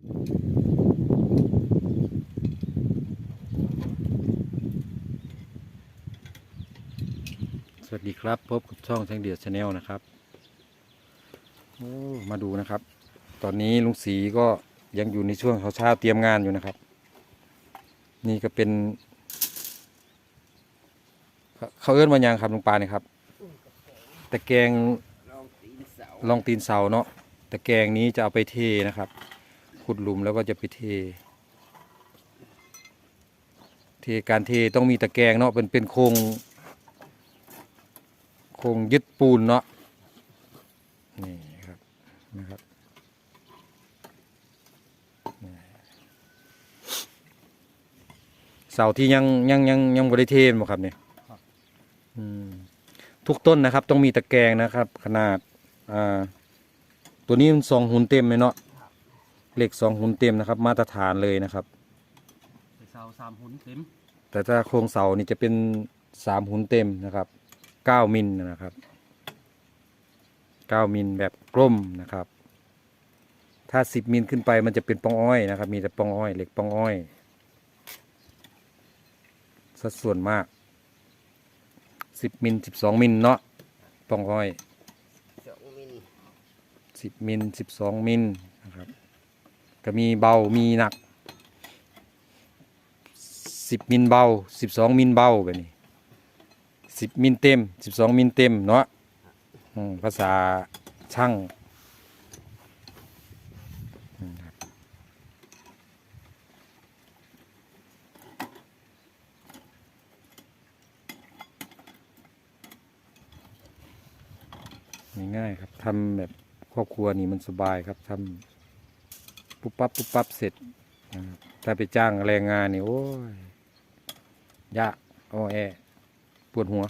สวัสดีครับ พบกับช่องแทงเดียดชาแนลนะครับโอ้มาดูนะครับ ตอนนี้ลุงศรีก็ยังอยู่ในช่วงเช้าๆเตรียมงานอยู่นะครับ นี่ก็เป็น เขาเอื้อนมายังครับลุงปาเนี่ยครับตะแกรงลองตีนเสาลองตีนเสาเนาะตะแกรงนี้จะเอาไปเทนะครับ ขุดหลุมแล้วก็จะไปเท เทการเทต้องมีตะแกรงเนาะเป็นเป็นโครงโครงยึดปูนเนาะนี่ครับนะครับนี่เสาที่ยังยังยังยังบริเทนบ่ครับเนี่ยอืมทุกต้นนะครับต้องมีตะแกรงนะครับ ขนาดอ่าตัวนี้มันสองหุ่นเต็มเลยเนาะ เหล็กสองหุ่นเต็มนะครับ มาตรฐานเลยนะครับเสาสามหุ่นเต็มแต่ถ้าโครงเสานี่จะเป็นสามหุ่นเต็มนะครับเก้ามิลนะครับเก้ามิลแบบกลมนะครับ ถ้าสิบมิลขึ้นไปมันจะเป็นปองอ้อยนะครับ มีแต่ปองอ้อยเหล็กปองอ้อยสัดส่วนมากสิบมิลสิบสองมิลเนาะปองอ้อยสองมิลสิบมิลสิบสองมิลนะครับ ก็มีเบา มีหนักสิบมิลเบาสิบสองมิลเบาแบบนี้สิบมิลเต็มสิบสองมิลเต็มเนาะภาษาช่างง่ายๆครับทำแบบครอบครัวนี่มันสบายครับทำ ปุ๊บปั๊บปุ๊บปั๊บเสร็จ ถ้าไปจ้างแรงงานนี่โอ้ยยากอ้อแอปวดหัว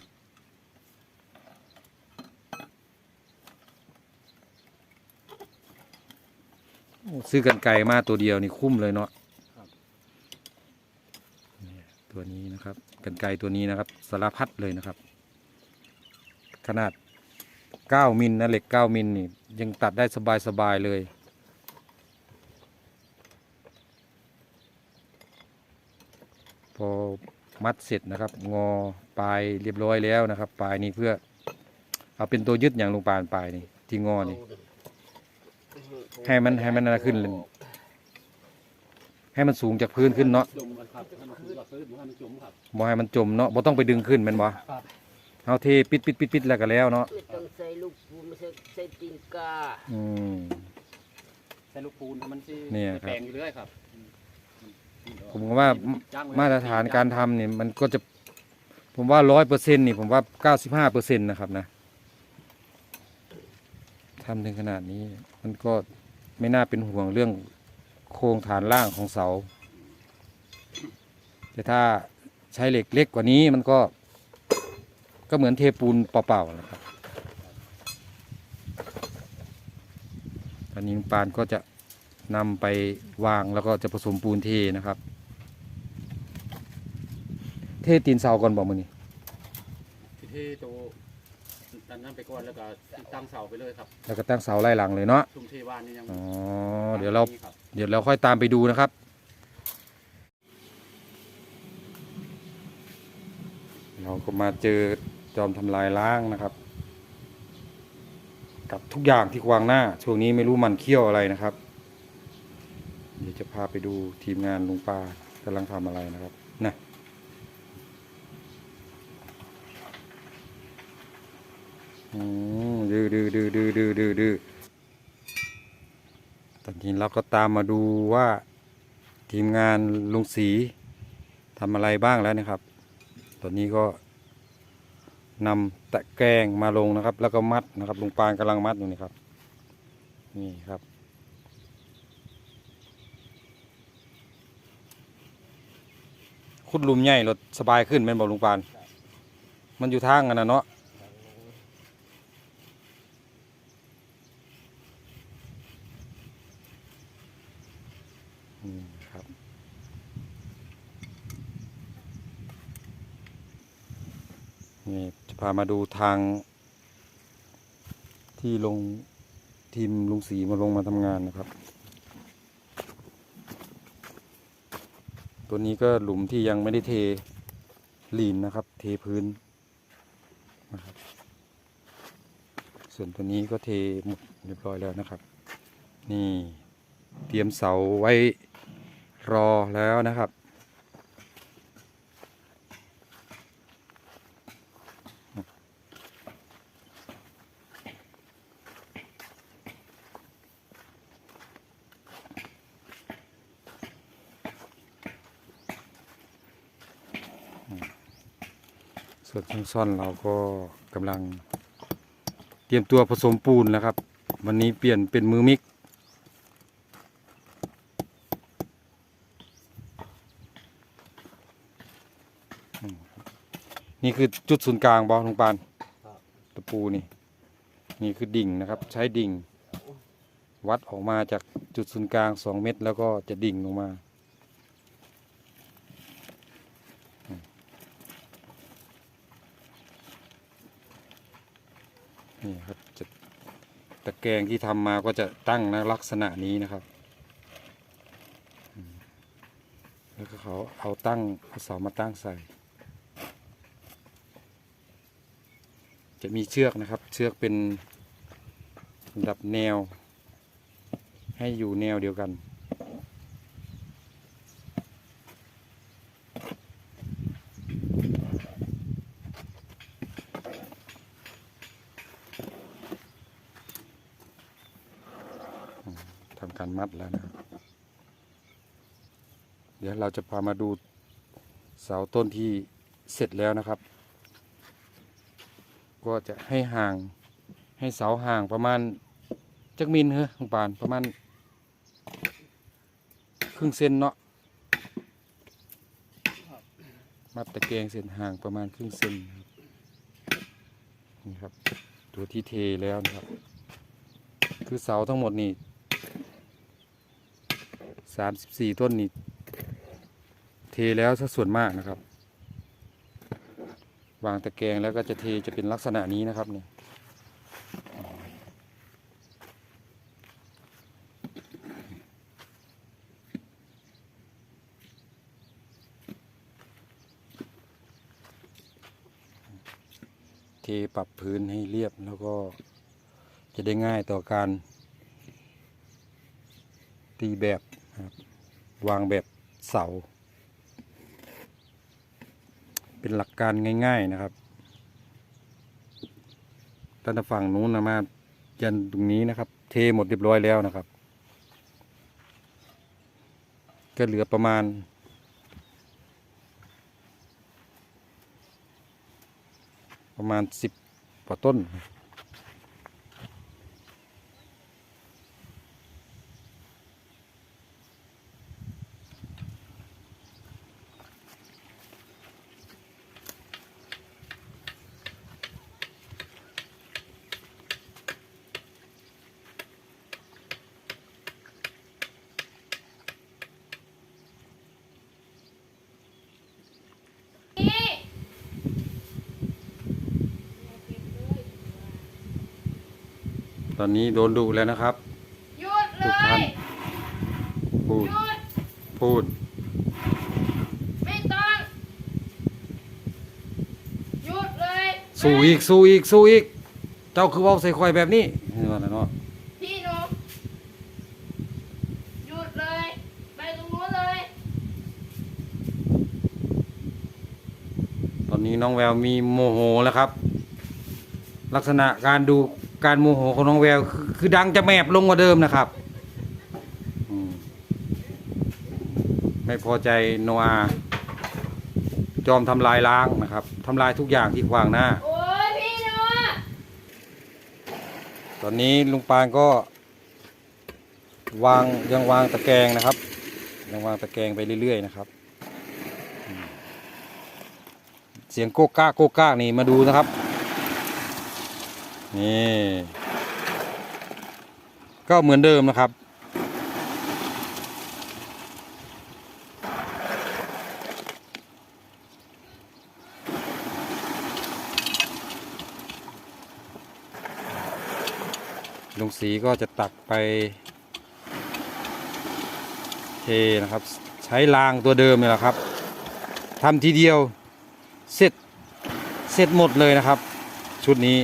ซื้อกันไก่มาตัวเดียวนี่คุ้มเลยเนาะตัวนี้นะครับ กันไก่ตัวนี้นะครับ สารพัดเลยนะครับ ขนาด 9 มิลนะเหล็ก 9 มิลนี่ยังตัดได้สบายๆเลย พอมัดเสร็จนะครับ งอปลายเรียบร้อยแล้วนะครับปลายนี้เพื่อ เอาเป็นตัวยึดอย่างลงปลายปลายนี่ที่งอนี่ให้มันให้มันอะไรขึ้นเลยให้มันสูงจากพื้นขึ้นเนาะจมครับให้มันคือว่าซื้อให้มันจมครับบ่ให้มันจมเนาะบ่ต้องไปดึงขึ้นแม่นบ่ครับเอาเทปิดปิดปิดปิดแล้วก็แล้วเนาะไม่ต้องใส่ลูกปูนไม่ใส่ใส่ตีนกาอืมใส่ลูกปูนให้มันสิเนี่ยครับแปลงอยู่เรื่อยครับ ผมก็ว่าจ้งไว้มาตรฐานการทำเนี่ยมันก็จะผมว่าร้อยเปอร์เซ็นต์นี่ผมว่าเก้าสิบห้าเปอร์เซ็นต์นะครับนะทำถึงขนาดนี้มันก็ไม่น่าเป็นห่วงเรื่องโครงฐานล่างของเสา แต่ถ้าใช้เหล็กเล็กกว่านี้มันก็ก็เหมือนเทปูนเปล่าๆนะครับ ตอนนี้ลุงปานก็จะ นำไปวางแล้วก็จะผสมปูนเทนะครับ เทตีนเสาก่อนบอกมือนี่ที่โตดันนั้นไปก่อนแล้วก็ตั้งเสาไปเลยครับแล้วก็ตั้งเสาไล่หลังเลยเนาะชุมเทวานนี่ยังอ๋อเดี๋ยวเราครับเดี๋ยวเราค่อยตามไปดูนะครับเราก็มาเจอจอมทำลายล้างนะครับ กับทุกอย่างที่ขวางหน้า ช่วงนี้ไม่รู้มันเขี้ยวอะไรนะครับ เดี๋ยวจะพาไปดูทีมงานลุงปากำลังทำอะไรนะครับนะอืมดื้อดื้อดื้อดื้อดื้อดื้อดื้อตอนนี้เราก็ตามมาดูว่าทีมงานลุงศรีทำอะไรบ้างแล้วนะครับ ตอนนี้ก็นำตะแกรงมาลงนะครับ แล้วก็มัดนะครับลุงปานกำลังมัดอยู่นี่ครับ นี่ครับ ขุดหลุมใหญ่รถสบายขึ้นเป็นบอกลุงปาน มันอยู่ทางกันนะเนาะครับ นี่จะพามาดูทาง ที่ลงทีมลุงสีมาลงมาทำงานนะครับ ตัวนี้ก็หลุมที่ยังไม่ได้เทลีนนะครับ เทพื้นนะครับส่วนตัวนี้ก็เทหมดเรียบร้อยแล้วนะครับ นี่เตรียมเสาไว้รอแล้วนะครับ ส่วนช่างซ่อนเราก็กำลังเตรียมตัวผสมปูนแล้วครับ วันนี้เปลี่ยนเป็นมือมิก นี่คือจุดศูนย์กลางบอลงปานตะปูนี่ นี่คือดิ่งนะครับ ใช้ดิ่ง วัดออกมาจากจุดศูนย์กลาง2เมตร แล้วก็จะดิ่งลงมา นี่ครับจะตะแกรงที่ทำมาก็จะตั้งในลักษณะนี้นะครับ แล้วก็เขาเอาตั้งเอาเสามาตั้งใส่ จะมีเชือกนะครับ เชือกเป็นดับแนว ให้อยู่แนวเดียวกัน ทำการ มัดแล้วนะ เดี๋ยวเราจะพามาดูเสาต้นที่เสร็จแล้วนะครับ ก็จะให้ห่างให้เสาห่างประมาณจักมิลเฮ้ยลุงปานประมาณครึ่งเซนเนาะมัดตะแกรงเส้นห่างประมาณครึ่งเซนนี่ครับ ตัวที่เทแล้วนะครับ คือเสาทั้งหมดนี่ สามสิบสี่ต้นนี่เทแล้วซะส่วนมากนะครับ วางตะแกรงแล้วก็จะเทจะเป็นลักษณะนี้นะครับเนี่ยเทปรับพื้นให้เรียบแล้วก็จะได้ง่ายต่อการตีแบบนะครับ วางแบบเสา เป็นหลักการง่ายๆนะครับตั้งแต่ฝั่งนู้นนะมายันตรงนี้นะครับ เทหมดเรียบร้อยแล้วนะครับ ก็เหลือประมาณประมาณสิบกว่าต้น ตอนนี้โดนดุแล้วนะครับ หยุดเลทุกท่านยพูด หยุด พูด ไม่ต้อง หยุดเลยสู้อีก สู้อีก สู้อีก เจ้าคือเว่าใส่ควายแบบนี้นี่ว่าน่ะเนาะ พี่หนูหยุดเลย ไปตรงนู้นเลย ตอนนี้น้องแววมีโมโหแล้วครับ ลักษณะการดู การโมโหของน้องแววคือคือดังจะแมบลงกว่าเดิมนะครับอืมไม่พอใจโนอาจอมทำลายล้างนะครับทำลายทุกอย่างที่ขวางหน้า โอ้ยพี่หนูตอนนี้ลุงปานก็ วางยังวางตะแกรงนะครับ ยังวางตะแกรงไปเรื่อยๆนะครับอืมเสียงโก๊กก้ากโก๊กก้ากนี่มาดูนะครับ นี่ ก็เหมือนเดิมนะครับ ลุงสีก็จะตักไปเทนะครับ ใช้รางตัวเดิมนี่แหละครับทำทีเดียวเสร็จเสร็จหมดเลยนะครับ ชุดนี้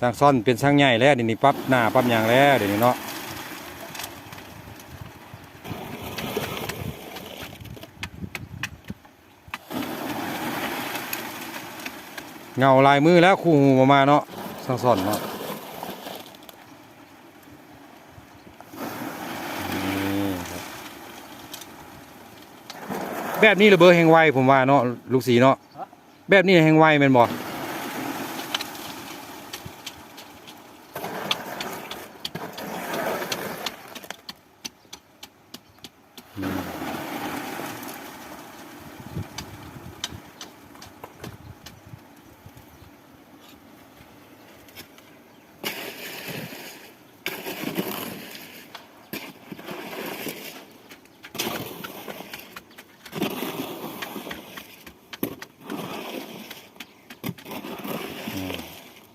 สร้างซ่อนเป็นสร้างใหญ่แล้วเดี๋ยวนี้ปั๊บหน้าปั๊บยางแล้วเดี๋ยวนี้เนาะเงาลายมือแล้วคู่หูมามาเนาะสร้างซ่อนเนาะนี่ครับแบบนี้ระเบิดแห่งไวผมว่าเนาะลูกสีเนาะแบบนี้แห่งไวแม่นบ่ เป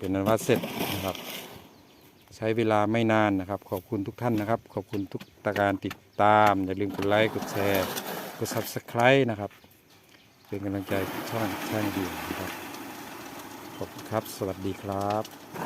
็นนั้นว่าเสร็จนะครับ ใช้เวลาไม่นานนะครับ ขอบคุณทุกท่านนะครับ ขอบคุณทุกตาการติดตาม อย่าลืมกดไลค์กดแชร์กด subscribe นะครับ เป็นกำลังใจช่องช่างดีนะครับ ขอบคุณครับ สวัสดีครับ